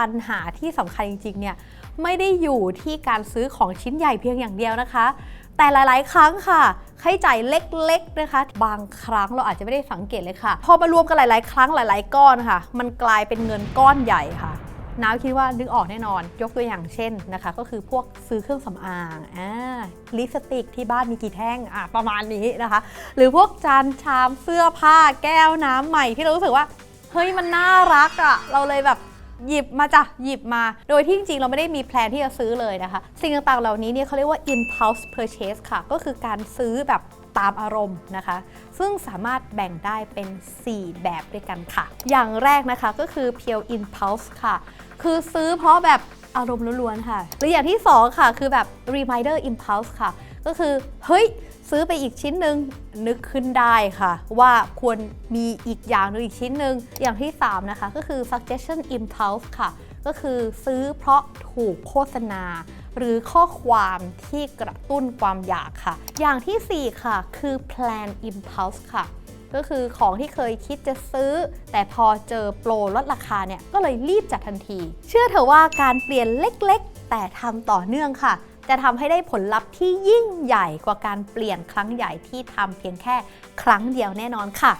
ปัญหาที่สำคัญจริงๆเนี่ยไม่ได้อยู่ที่การซื้อของชิ้นใหญ่เพียงอย่างเดียวนะคะ แต่หลาย ๆ ครั้งค่ะค่าใช้จ่ายเล็ก ๆ นะคะ บางครั้งเราอาจจะไม่ได้สังเกตเลยค่ะ พอมารวมกันหลาย ๆ ครั้งหลาย ๆ ก้อนค่ะ มันกลายเป็นเงินก้อนใหญ่ค่ะน้าคิดว่านึกออกแน่นอน ยกตัวอย่างเช่นนะคะ ก็คือพวกซื้อเครื่องสำอางอ่าลิปสติกที่บ้านมีกี่แท่งอะประมาณนี้นะคะ หรือพวกจานชามเสื้อผ้าแก้วน้ำใหม่ที่เรารู้สึกว่า เฮ้ยมันน่ารักอะเราเลยแบบ หยิบมาจ้ะหยิบมา โดยที่จริงๆ เราไม่ได้มีแพลนที่จะซื้อเลยนะคะ สิ่งต่างๆ เหล่านี้เนี่ยเขาเรียกว่า impulse purchase ค่ะ ก็คือการซื้อแบบตามอารมณ์นะคะ ซึ่งสามารถแบ่งได้เป็น 4 แบบด้วยกันค่ะ อย่างแรกนะคะก็คือ pure impulse ค่ะ คือซื้อเพราะแบบ อารมณ์ล้วนๆค่ะ หรืออย่างที่ 2 ค่ะ คือแบบ reminder impulse ค่ะ ก็คือ เฮ้ย ซื้อไปอีกชิ้นหนึ่งนึกขึ้นได้ค่ะ ว่าควรมีอีกอย่างหนึงอีกชิ้นหนึ่งอย่างที่ 3 นะคะ ก็คือ suggestion impulse ค่ะ ก็คือซื้อเพราะถูกโฆษณา หรือข้อความที่กระตุ้นความอยากค่ะ อย่างทีสี่4 ค่ะ คือ plan impulse ค่ะ ก็คือของที่เคยคิดจะซื้อ แต่พอเจอโปรลดราคาเนี่ยก็เลยรีบจัดทันที เชื่อเถอะว่าการเปลี่ยนเล็กๆ แต่ทำต่อเนื่องค่ะ จะทำให้ได้ผลลัพธ์ที่ยิ่งใหญ่กว่าการเปลี่ยนครั้งใหญ่ที่ทำเพียงแค่ครั้งเดียวแน่นอนค่ะ